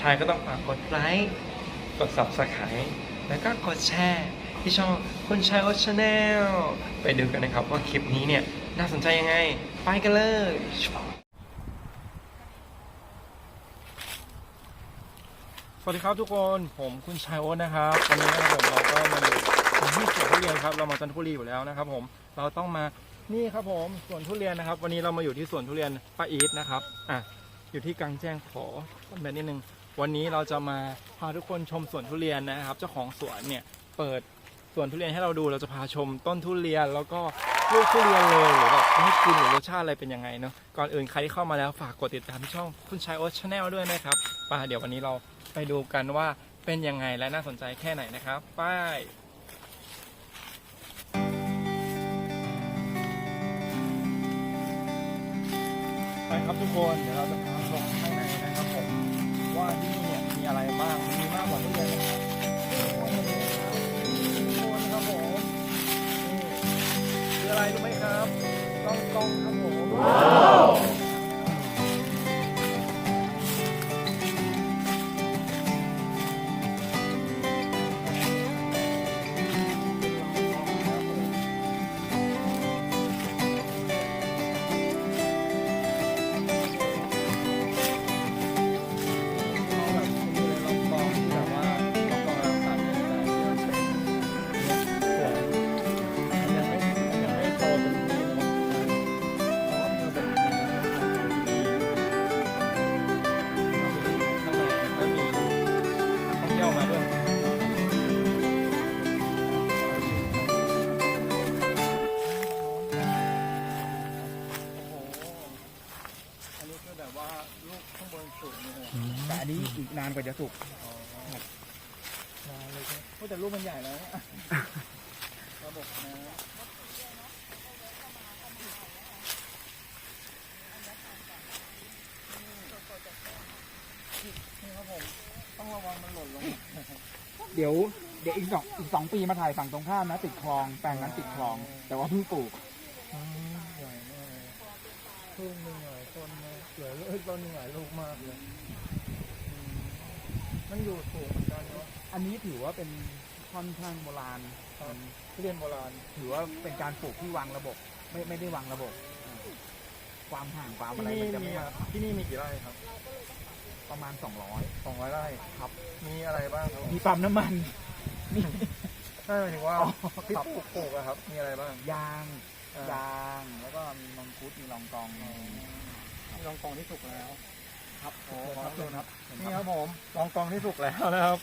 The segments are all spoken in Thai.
ชายก็ต้องฝากกดไลค์กด subscribe แล้วก็กดแชร์ที่ช่องคุณชายโอชาแนลไปดูกันนะครับว่าคลิปนี้เนี่ยน่าสนใจยังไง ไปกันเลยสวัสดีครับทุกคนผมคุณชายโอ๊ตนะครับวันนี้นะครับผมเราก็มาอยู่ที่สวนทุเรียนครับเรามาจันทบุรีอยู่แล้วนะครับ ผมเราต้องมานี่ครับผมสวนทุเรียนนะครับ วันนี้เรามาอยู่ที่สวนทุเรียนป้าอีทนะครับอะอยู่ที่กลางแจ้งขอแบบนิดนึง วันนี้เราจะมาพาทุกคนชมสวนทุเรียนนะครับ เจ้าของสวนเนี่ยเปิดสวนทุเรียนให้เราดูเราจะพาชมต้นทุเรียนแล้วก็ลูกทุเรียนเลยหรือแบบให้กินหรือรสชาติอะไรเป็นยังไงเนาะก่อนอื่นใครที่เข้ามาแล้วฝากกดติดตามช่องคุณชายโอ๊ตชาแนลด้วยนะครับไป่ะเดี๋ยววันนี้เราไปดูกันว่าเป็นยังไงและน่าสนใจแค่ไหนนะครับไป้ายไปครับทุกคนเดี๋ยวเราจะพา ว่าที่นี่เนี่ยมีอะไรบ้างมีมากกว่าทุเรียนนะครับทุกคนครับผมนี่คืออะไรรู้ไหมครับต้องต้องครับผมานกว่าจะสุกอ๋อนานเลยใช่ไหมโอ้แต่ลูกมันใหญ่แล้วเนี่ยระบบน้ำนี่ครับผมต้องระวังมันหล่นลงเดี๋ยวเดี๋ยวอีกสองอีกสองปีมาถ่ายฝั่งตรงข้ามนะติดคลองแปลงนั้นติดคลอง แต่ว่าเพิ่งปลูกอืมใหญ่มากเลยต้นหนึ่งหลายต้นมากเหลือเลยต้นหนึ่งหลายลูกมากเลยอืม มันอยู่สูงเหมือนกันเนาะอันนี้ถือว่าเป็นค่อนข้างโบราณเป็นทุเรียนโบราณ ถือว่าเป็นการปลูกที่วางระบบ ไม่ไม่ได้วางระบบ ความห่างความที่อะไรนี่มันจะมีไม่มากที่นี่มีกี่ไร่ครับประมาณ 200 สองร้อยไร่ครับ มีอะไรบ้างครับมีปั๊มน้ำมันมี ใช่หมายถึงว่าอ๋อ ที่ปลูกปลูกอะครับ มีอะไรบ้างยางอ่ายางแล้วก็มีมังคุดมีลองกองมีรองกองที่สุกแล้ว ครับโอ้ครับขอบคุณครับเห็นนี่คครัรับบผมรองกองที่สุกแล้วนะครับ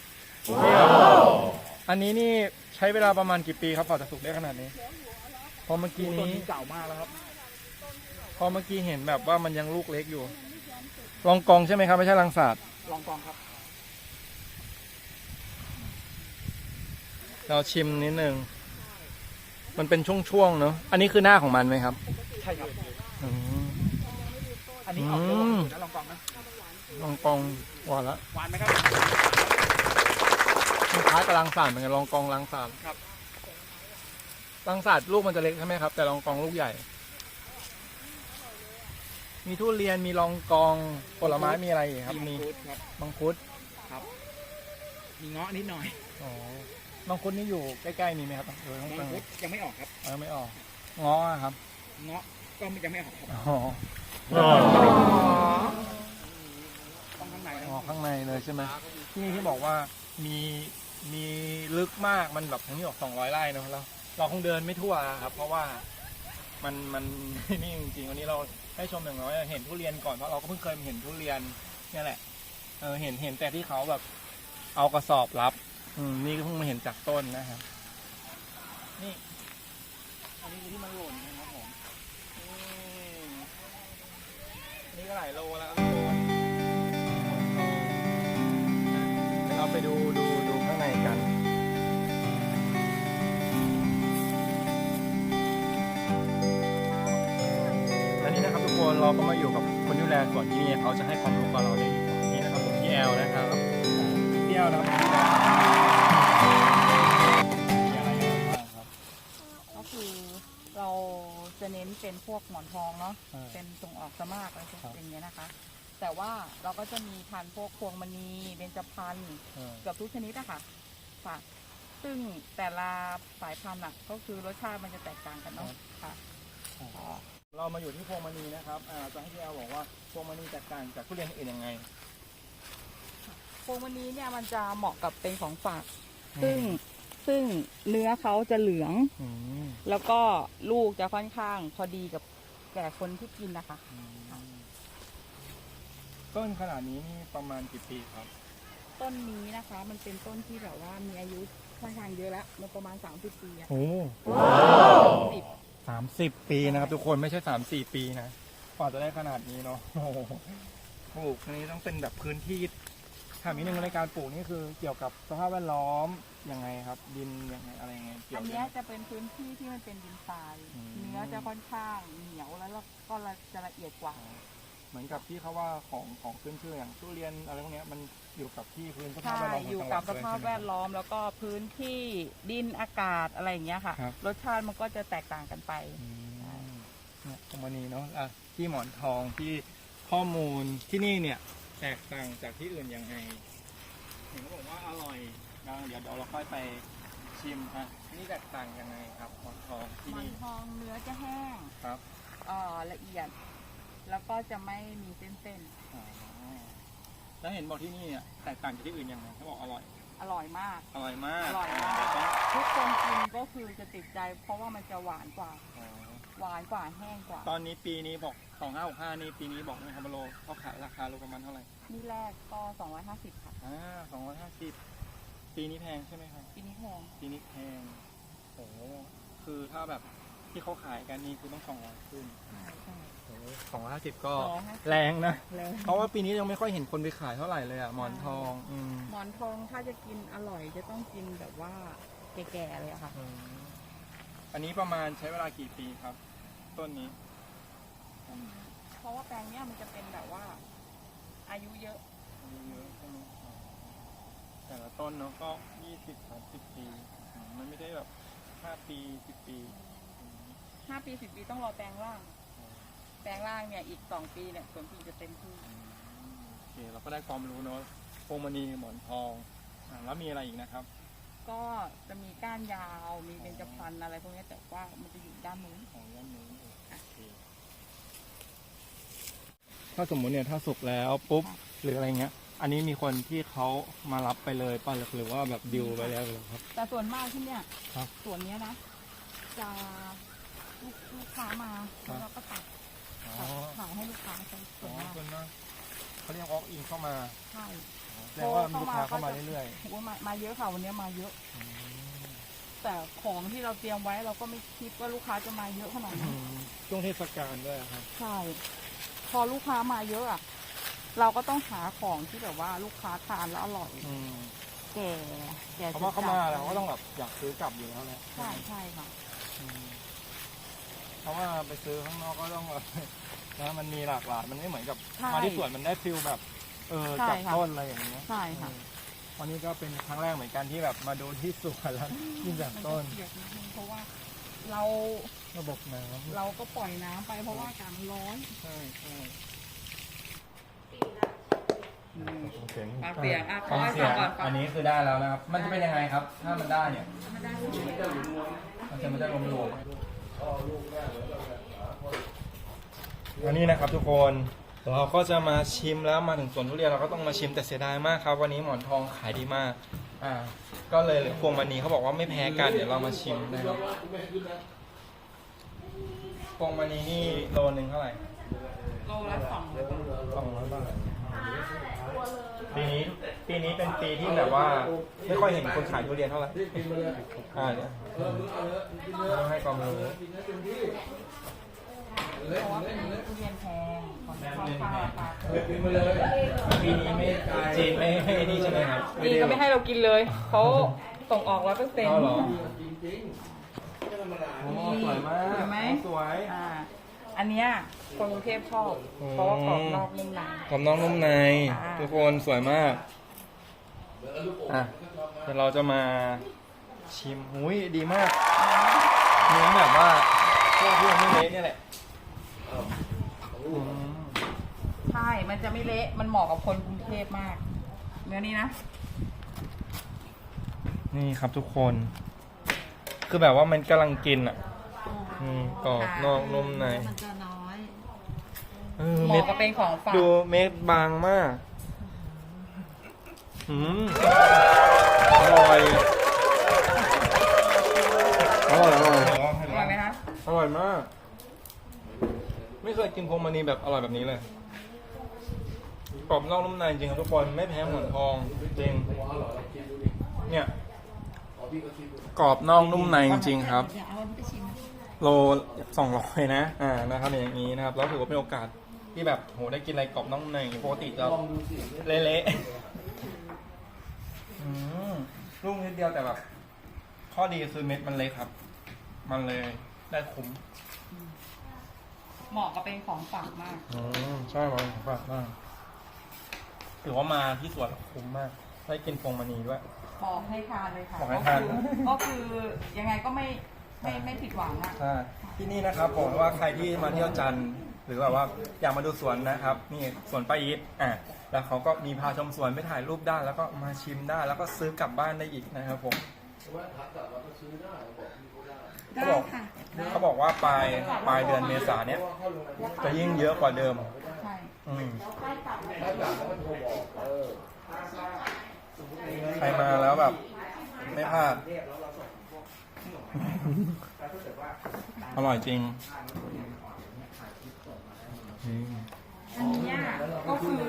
นี่ครับอันนี้นี่ใช้เวลาประมาณกี่ปีครับกว่าจะสุกได้ขนาดนี้ พอเมื่อกี้ต้นนี้นี้เก่ามากแล้วครับ พอเมื่อกี้เห็นแบบว่ามันยังลูกเล็กอยู่รองกองใช่ไหมครับไม่ใช่รังสาดลองกองครับ เราชิมนิดนึงมันเป็นช่วงๆเนอะอันนี้คือหน้าของมันไหมครับ ใช่ครับอืมอันนี้ออกตัวอืมนะลองกองนะ รองกองหวานละหวานไหมครับมันคล้ายกับรังสาดเหมือนกันรองกองรังสาดครับรังสาดลูกมันจะเล็กใช่ไหมครับ แต่รองกองลูกใหญ่ มีทุเรียนมีรองกองผลไม้มีอะไรอีกครับมีมังคุดครับมังคุดมีเงาะนิดหน่อยอ๋อมังคุดนี่อยู่ใกล้ๆมีไหมครับเออต้องมัฟังงคุดยังไม่ออกครับเออไม่ออกง้ออะครับเงาะก็ยังไม่ออกครับอ๋อต้อง ข้างในเลยใช่ไหมที่นี่ที่บอกว่ามีมีลึกมากมันแบบทั้งที่บอกสองร้อยไร่เนอะแล้วเราคงเดินไม่ทั่วครับ เพราะว่ามันมันนี่จริงๆวันนี้เราให้ชมอย่างน้อยเห็นทุเรียนก่อนเพราะเราก็เพิ่งเคยเห็นทุเรียนนี่แหละเออเห็นเห็นแต่ที่เขาแบบ เอากระสอบรับ อืมนี่ก็เพิ่งมาเห็นจากต้นนะครับนี่อันนี้คือที่มันหล่นนะครับผมนี่นี่ก็หลายโลแล้วครับ ไปดูดูดูข้างในกัน และนี่นะครับทุกคนเราก็มาอยู่กับคนดูแลสวนที่นี่เขาจะให้ความรู้กับเราได้อยู่นี่นะครับผมพี่แอลนะครับพี่แอลนะครับดูแลมีอะไรบ้างครับก็คือเราจะเน้นเป็นพวกหมอนทองเนาะอ่าเป็นส่งออกสมากอะไรพวกครับอย่างเงี้ยนะคะ แต่ว่าเราก็จะมีพันธุ์พวกพวงมณีเบญจพรรณอ่าเกือบทุกชนิดอะค่ะค่ะ ซึ่งแต่ละสายพันธุ์อะก็คือรสชาติมันจะแตกต่างกันเนาะค่ะเรามาอยู่ที่พวงมณีนะครับอ่าจะให้พี่แอลบอกว่าพวงมณีแตกต่างจากทุเรียนอื่นยังไงพวงมณีเนี่ยมันจะเหมาะกับเป็นของฝาก ซึ่งซึ่งเนื้อเขาจะเหลืองอืมแล้วก็ลูกจะค่อนข้างพอดีกับแก่คนที่กินนะคะ ต้นขนาดนี้นี่ประมาณกี่ปีครับ ต้นนี้นะคะ มันเป็นต้นที่แบบว่ามีอายุค่อนข้างเยอะแล้วมันประมาณ 30 ปีอะโอ้สิบสามสิบปีนะครับ ทุกคนไม่ใช่สามสี่ปีนะกว่าจะได้ขนาดนี้เนาะโอ้โหปลูกอันนี้ต้องเป็นแบบพื้นที่ถามนิดนึงในการปลูกนี่คือเกี่ยวกับสภาพแวดล้อมยังไงครับ ดินยังไงอะไรยังไงเกี่ยอัวนเนี้ยไหมจะเป็นพื้นที่ที่มันเป็นดินทรายอืมเนื้อจะค่อนข้างเหนียวแล้วก็จะละเอียดกว่า เหมือนกับที่เขาว่าของของขึ้นชื่ออย่างทุเรียนอะไรพวกเนี้ยมันอยู่กับที่พื้นสภาพใช่แวดล้อมขอองยู่จังหกัวับดสด้วยภาพใช่ไหม แวครับดล้อมแล้วก็พื้นที่ดินอากาศอะไรอย่างเงี้ยค่ะ ครับ รสชาติมันก็จะแตกต่างกันไป อืมเนี่ยตรงวันนี้เนาะอะที่หมอนทองที่ข้อมูลที่นี่เนี่ย แตกต่างจากที่อื่นยังไงเห็นเขาบอกว่าอร่อยนะเดี๋ยวเดี๋ยวเราค่อยไปชิมอะนี่แตกต่างยังไงครับหมอนทองที่มันนี่ทองเนื้อจะแห้งครับ เอ่อละเอียด แล้วก็จะไม่มีเส้นอ๋อแล้วเห็นบอกที่นี่เนี่ยแตกต่างจากที่อื่นยังไงเขาบอกอร่อย ๆ อร่อยมาก อร่อยมากอร่อยมากเดี๋วต้องทุกคนกินก็คือจะติดใจ เพราะว่ามันจะหวานกว่า อ๋อหวานกว่าแห้งกว่า ตอนนี้ปีนี้บอกสองห้าหกห้านี่ปีนี้บอกไหมครับว่าโลเขาขายราคาโลประมาณเท่าไหร่นี่แรกก็ 250 ค่ะ อ่าสองร้อยห้าสิบปีนี้แพงใช่ไหมครับ ปีนี้แพงปีนี้แพงโอ้โหคือถ้าแบบ ที่เขาขายกันนี่คือต้องสองร้อยขึ้นใช่ใช่โอ้สองร้อยห้าสิบก็250แรงนะแล้วเพราะว่าปีนี้ยังไม่ค่อยเห็นคนไปขายเท่าไหร่เลยอะหมอนทองอืมหมอนทองถ้าจะกินอร่อยจะต้องกินแบบว่าแก่ๆเลยอะค่ะ อืมอันนี้ประมาณใช้เวลากี่ปีครับ ต้นนี้ เพราะว่าแปลงเนี้ยมันจะเป็นแบบว่า อายุเยอะอายุเยอะใช่ไหมอ๋อแต่ละต้นเนาะก็ยี่สิบสามสิบปีอืมมันไม่ได้แบบห้าปีสิบปี อืม5ปี10ปีต้องรอแปลงร่าง แปลงร่างเนี่ยอีก2ปีเนี่ยผลผลิตจะเต็มที่โอเคเราก็ได้ความรู้เนาะพวงมณีหมอนทองอ่าแล้วมีอะไรอีกนะครับ ก็จะมีก้านยาวมีเบญจพรรณอะไรพวกเนี้ยแต่ว่ามันจะอยู่ด้านนู้นของด้านนู้นโอเคถ้าสมมุติเนี่ยถ้าสุกแล้วปุ๊บหรืออะไรเงี้ย อันนี้มีคนที่เขามารับไปเลยป่ะหรือว่าแบบดิวไปแล้วเหรอครับ แต่ส่วนมากที่เนี่ยครับ ส่วนเนี้ยนะจะ ลูกลูกค้ามาครับแล้วเราก็ตัดอ๋อขายให้ลูกค้าไปส่อ๋วอนมากคนนะเขาเรียกวอล์กอินเข้ามาใช่แสดงว่ามีลูกค้าเข้ามาเรื่อยโอ้ยมามาเยอะค่ะวันนี้มาเยอะ ๆอืมแต่ของที่เราเตรียมไว้เราก็ไม่คิดว่าลูกค้าจะมาเยอะขนาดอืนี้มช่วงเทศกาลด้วยครับ ใช่พอลูกค้ามาเยอะอะเราก็ต้องหาของที่แบบว่าลูกค้าทานแล้วอร่อย อืมแก่แก่เพราะว่าเขามาจัดๆแล้วเขาก็ต้องแบบอยากซื้อกลับอยู่แล้วแหละใช่ใช่ค่ะ อืม เพราะว่าไปซื้อข้างนอกก็ต้องแบบนะมันมีหลากหลายมันไม่เหมือนกับใช่มาที่สวนมันได้ฟิลแบบเออใช่จากค่ะ ต้นอะไรอย่างเงี้ยใช่ค่ะ อืมวันนี้ก็เป็นครั้งแรกเหมือนกันที่แบบมาดูที่สวนแล้วยินจากต้นมัจะเปียกนิดนึงเพราะว่าเราระบบน้ำเราก็ปล่อยน้ำไปเพราะว่าอากาศมันร้อน ใช่ใช่เสียงปากเปียกอะขอให้เสีฟัยงงก่อนอันนี้คือได้แล้วนะครับ มันจะเป็นยังไงครับ ถ้ามันได้เนี่ย มันได้ลูกมันจะมันจะรวมร วมอันนี้นะครับทุกคนเราก็จะมาชิมแล้วมาถึงสวนทุเรียนเราก็ต้องมาชิมแต่เสียดายมากครับวันนี้หมอนทองขายดีมากอ่าก็เลยเหลือพวงมันนี้เขาบอกว่าไม่แพ้กันเดี๋ยวเรามาชิมนะครับพวงมันนี้นี่โลนึงเท่าไหร่โลละสองร้อยบาท ปีนี้ปีนี้เป็นปีที่แบบว่าไม่ค่อยเห็นคนขายทุเรียนเท่าไหร่อ่าเนี่ยต้องให้ความรู้เพราะว่าเป็นทุเรียนแพงของเขาค่าราคาปีนี้ไม่จีนไม่ให้นี่ใช่ไหมครับนี่ก็ไม่ให้เรากินเลยเขาส่งออกร้อยเปอร์เซ็นต์เอาเหรอโอ้สวยมากสวยไหมสวยอ่า อันเนี้ยคนกรุงเทพชอบเพราะว่ากรอบนอกนุ่มในกรอบน้องนุ่มในอ่าทุกคนสวยมาก อะเดี๋ยวเราจะมาชิมหุยดีมากเนื้อแบบว่าพวกที่มันไม่เละเนี่ยแหละอืมถ้ามันจะไม่เละ มันเหมาะกับคนกรุงเทพมาก เนื้อนี้นะ นี่ครับทุกคน คือแบบว่ามันกำลังกินอะ อืมกรอบนอกนุ่มในมันจะน้อยเออเหเม็มาะดกับเป็นของฝากดูเม็ดบางมากอืมอร่อยอร่อยอร่อยอร่อยไหมคะอร่อยมาก ไม่เคยกินพวงมณีแบบอร่อยแบบนี้เลยกรอบนอกนุ่มในจริงครับทุกคนไม่แพ้หมอนทองจริงเนี่ยกรอบนอกนุ่มในจริงๆครับ เดี๋ยวเอาอันนี้ไปชิม โลสองร้อยนะ อ่า นะครับ อย่างนี้นะครับ แล้วถือว่าเป็นโอกาสที่แบบโหได้กินอะไรกรอบน้องในปกติจะเละๆอืมลูกนิดเดียวแต่แบบ ข้อดีคือเม็ดมันเล็กครับ มันเลยได้คุ้มเหมาะกับเป็นของฝากมาก อืมใช่มันฝากมากถือว่ามาที่สวนคุ้มมาก ได้กินพวงมณีด้วย บอกให้ทานเลยค่ะ บอกให้ทาน ก็คือก็คือยังไงก็ไม่ ไม่ไม่ผิดหวังอะใช่ที่นี่นะครับผมว่าใครที่มาเที่ยวจันทร์หรือแบบว่าอยากมาดูสวนนะครับนี่สวนป้าอีทอะแล้วเขาก็มีพาชมสวนไปถ่ายรูปได้แล้วก็มาชิมได้ แล้วก็ซื้อกลับบ้านได้อีกนะครับผมเขาบอกเขาบอกว่าปลายปลายเดือนเมษาเนี้ยจะยิ่งเยอะกว่าเดิม ใช่ อืมใครมาแล้วแบบ ไม่พลาด อร่อยจริงอืมอันเนี้ยก็คือ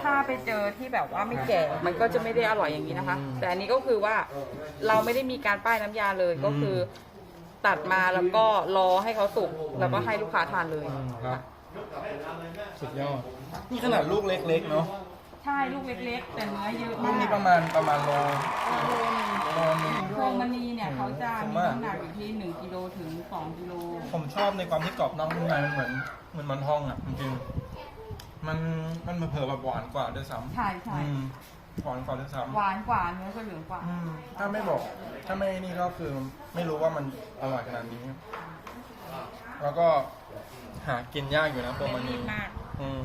ถ้าไปเจอที่แบบว่าไม่แก่มันก็จะไม่ได้อร่อยอย่างนี้นะคะ แต่อันนี้ก็คือว่าเราไม่ได้มีการป้ายน้ำยาเลยก็คือ ตัดมาแล้วก็รอให้เขาสุกแล้วก็ให้ลูกค้าทานเลยอืมครับสุดยอด นี่ขนาดลูกเล็กๆเนาะ ใช่ลูกเล็กๆ แต่เนื้อเยอะลูมากกนี้ประมาณประมาณโลโลนึงโลนึงพวงมณีเนี่ยเขาจะผมมีว่าน้ำหนักอยู่ที่1กิโลถึง2กิโลผมชอบในความที่กรอบนอกนุ่มในมันเหมือนเหมือนมันทองอะจริงๆมันมันเผลอๆแบบหวานกว่าด้วยซ้ำใช่ใช่อืมหวานกว่าด้วยซ้ำ หวานกว่าเนื้อก็เหลืองกว่า อืมถ้าไม่บอก ถ้าไม่นี่ก็คือไม่รู้ว่ามันอร่อยขนาดนี้ แล้วก็หากินยากอยู่นะพวงมไม่รีณีบมาก อืม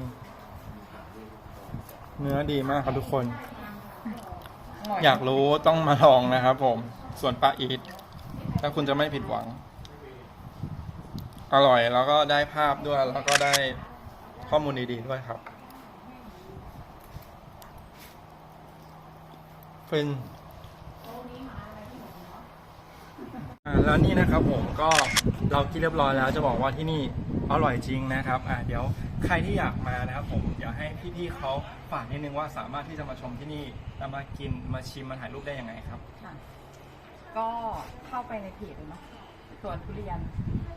เนื้อดีมากครับทุกคนร่อยากรู้ต้องมาลองนะครับผม ส่วนปลาอีทถ้าคุณจะไม่ผิดหวัง อร่อยแล้วก็ได้ภาพด้วย แล้วก็ได้ข้อมูลดีๆด้วยครับฟินอ่าแล้วนี่นะครับผมก็เรากินเรียบร้อยแล้วจะบอกว่าที่นี่ อร่อยจริงนะครับอ่าเดี๋ยวใครที่อยากมานะครับผมเดี๋ยวให้พี่ๆเขาฝากนิดนึงว่าสามารถที่จะมาชมที่นี่แล้วมากินมาชิมมาถ่ายรูปได้ยังไงครับ ค่ะ ก็เข้าไปในเพจเลยเนาะสวนทุเรียน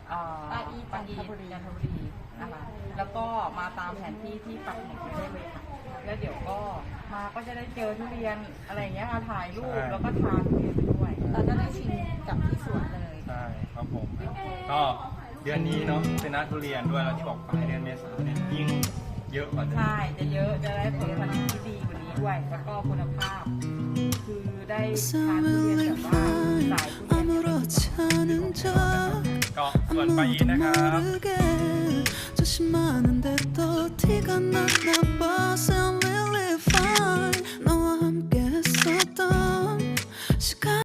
เอ่อปาอีทปาอีทจันทบุรีนะคะ แล้วก็มาตามแผนที่ที่ปักหมุดไว้ได้เลยค่ะ แล้วเดี๋ยวก็มาก็จะได้เจอทุเรียนอะไรอย่างเงี้ยค่ะถ่ายรูปใช่แล้วก็ทานทุเรียนไปด้วย เราจะได้ชิมกับที่สวนเลยใช่ครับผม ก็ เดือนนี้เนาะเป็นหน้าทุเรียนด้วยแล้วที่บอกปลายเดือนเมษายนเนี่ยยิ่งเยอะกว่าเดิม ใช่ จะเยอะ จะได้ผลผลิตที่ดีกว่านี้ด้วย แล้วก็คุณภาพ คือได้ทานทุเรียนแบบว่าสายทุเรียน 아무렇지 않은 척 ก็ส่วนปลาอีท 아무도 นะครับ 모르게 조심하는데 또 티가 났나 봐